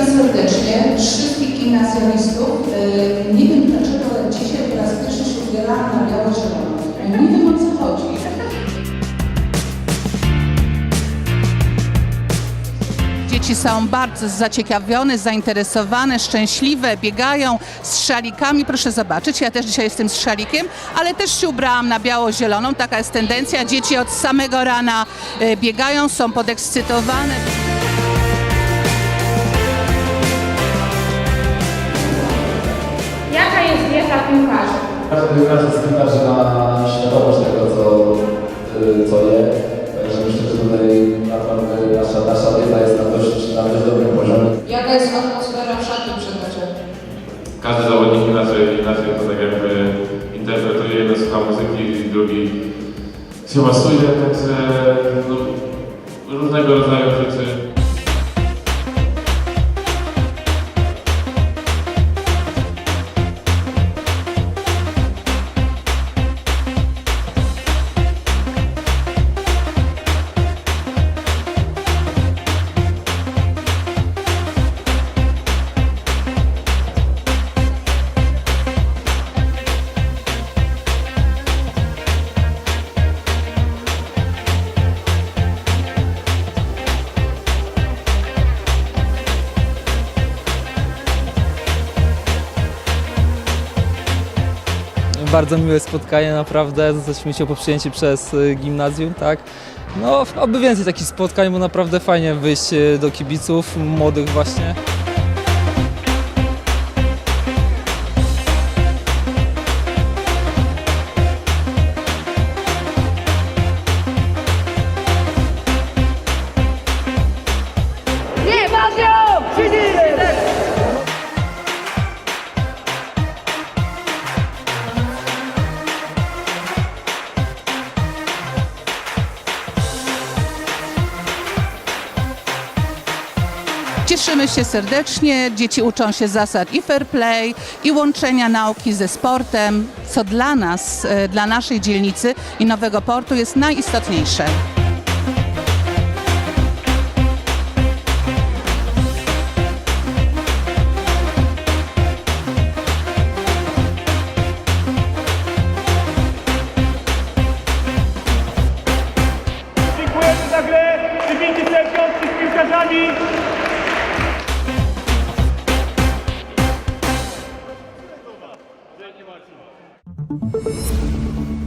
Witam serdecznie wszystkich gimnazjalistów. E, Nie wiem dlaczego, ale dzisiaj po raz pierwszy się na biało-zielono. Nie wiem o co chodzi. Dzieci są bardzo zaciekawione, zainteresowane, szczęśliwe, biegają z szalikami. Proszę zobaczyć, ja też dzisiaj jestem z szalikiem, ale też się ubrałam na biało-zieloną. Taka jest tendencja. Dzieci od samego rana e, biegają, są podekscytowane. Piłkarza? Każdy piłkarz jest piłkarzy na świadomość tego, co, y, co je. Także myślę, że tutaj naprawdę nasza, nasza dieta jest na dość, na dość dobrym poziomie. Jaka jest atmosfera w szatni przed meczem? Każdy zawodnik inaczej, inaczej to tak jakby interpretuje, jeden słucha muzyki, drugi się masuje, także no, różnego rodzaju rzeczy. Bardzo miłe spotkanie, naprawdę. Zostaliśmy się poprzyjęci przez y, gimnazjum, tak. No, oby więcej takich spotkań, bo naprawdę fajnie wyjść y, do kibiców, młodych właśnie. Cieszymy się serdecznie, dzieci uczą się zasad i fair play, i łączenia nauki ze sportem, co dla nas, e, dla naszej dzielnicy i Nowego Portu jest najistotniejsze. Dziękujemy za grę. Wybijcie piątki z piłkarzami. ピッ!